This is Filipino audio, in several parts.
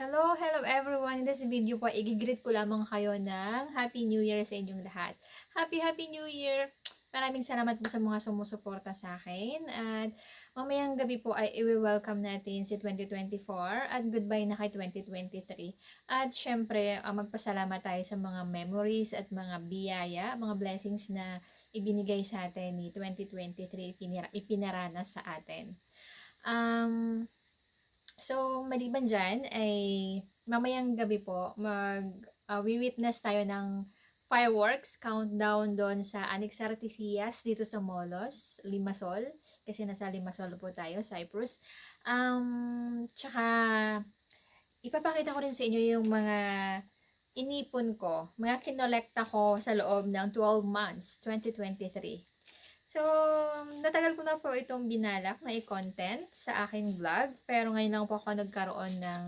Hello, hello everyone. In this video po, i-greet ko lamang kayo ng Happy New Year sa inyong lahat. Happy, Happy New Year! Maraming salamat po sa mga sumusuporta sa akin. At mamayang gabi po ay i-welcome natin si 2024 at goodbye na kay 2023. At syempre, ah, magpasalamat tayo sa mga memories at mga biyaya, mga blessings na ibinigay sa atin ni 2023, ipinira- ipinaranas sa atin. Um, So, maliban dyan, ay mamayang gabi po, mag, uh, witness tayo ng fireworks countdown doon sa Annex Artesias dito sa Molos, Limasol. Kasi nasa Limasol po tayo, Cyprus. Um, tsaka, ipapakita ko rin sa inyo yung mga inipon ko, mga kinolekta ko sa loob ng 12 months, 2023. So, natagal na po itong binalak na i-content sa aking vlog. Pero ngayon lang po ako nagkaroon ng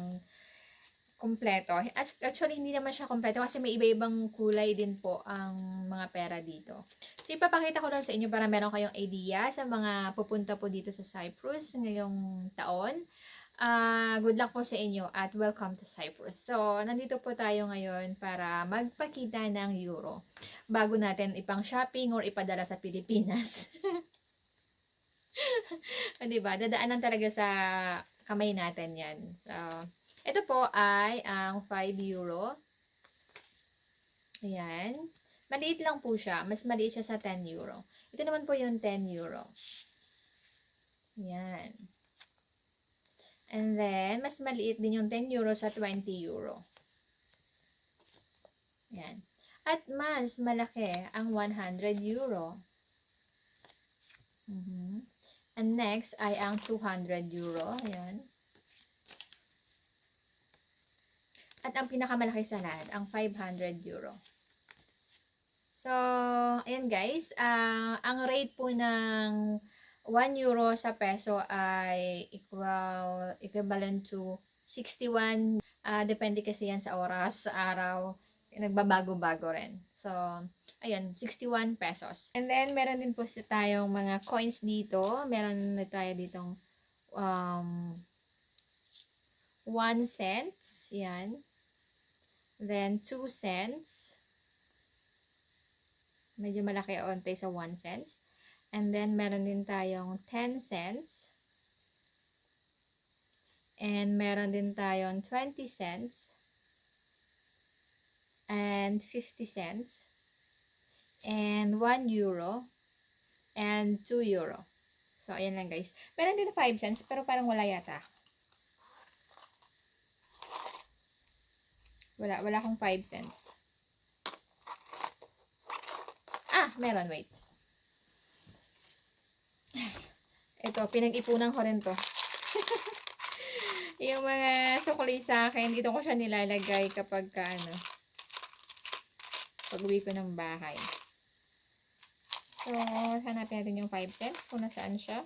kumpleto. Actually, hindi naman siya kumpleto kasi may iba-ibang kulay din po ang mga pera dito. So, ipapakita ko lang sa inyo para meron kayong idea sa mga pupunta po dito sa Cyprus ngayong taon. Ah, good luck po sa inyo at welcome to Cyprus. So, nandito po tayo ngayon para magpakita ng euro bago natin ipang shopping or ipadala sa Pilipinas. o, diba? Dadaanan talaga sa kamay natin yan. So, ito po ay ang 5 euro. Ayan. Maliit lang po siya. Mas maliit siya sa 10 euro. Ito naman po yung 10 euro. Ayan. And then, mas maliit din yung 10 euro sa 20 euro. Ayan. At mas malaki ang 100 euro. Mhm. And next ay ang 200 euro. Ayan. At ang pinakamalaki sa lahat, ang 500 euro. So, ayan guys. ah ang rate po ng 1 euro sa peso ay equal, equivalent to 61. ah depende kasi yan sa oras, sa araw. Nagbabago-bago rin. So, ayun, 61 pesos. And then, meron din po si- tayong mga coins dito. Meron na tayo ditong um, 1 cents. Yan. Then, 2 cents. Medyo malaki onte sa 1 cents. And then, meron din tayong 10 cents. And meron din tayong 20 cents. And 50 cents. And 1 euro. And 2 euro. So, ayan lang guys. Meron din 5 cents, pero parang wala yata. Wala, wala akong 5 cents. Ah, meron, wait. Ito, pinag-ipunan ko rin to. yung mga sukli sa akin, dito ko siya nilalagay kapag ka, ano, pag uwi ko ng bahay. So, hanapin natin yung 5 cents kung nasaan siya.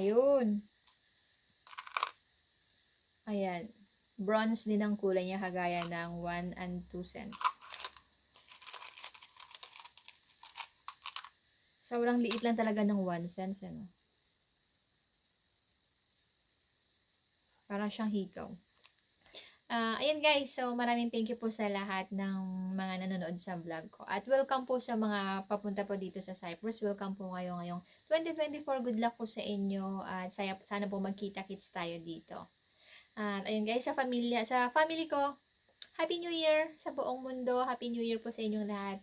Ayun. Ayan. Bronze din ang kulay niya kagaya ng 1 and 2 cents. Sobrang liit lang talaga ng 1 cents, ano. Parang siyang hikaw. Ah, ayan guys, so maraming thank you po sa lahat ng mga nanonood sa vlog ko. At welcome po sa mga papunta po dito sa Cyprus. Welcome po kayo ngayong 2024. Good luck po sa inyo. At saya, sana po magkita-kits tayo dito. At ayun guys, sa pamilya, sa family ko, Happy New Year sa buong mundo. Happy New Year po sa inyong lahat.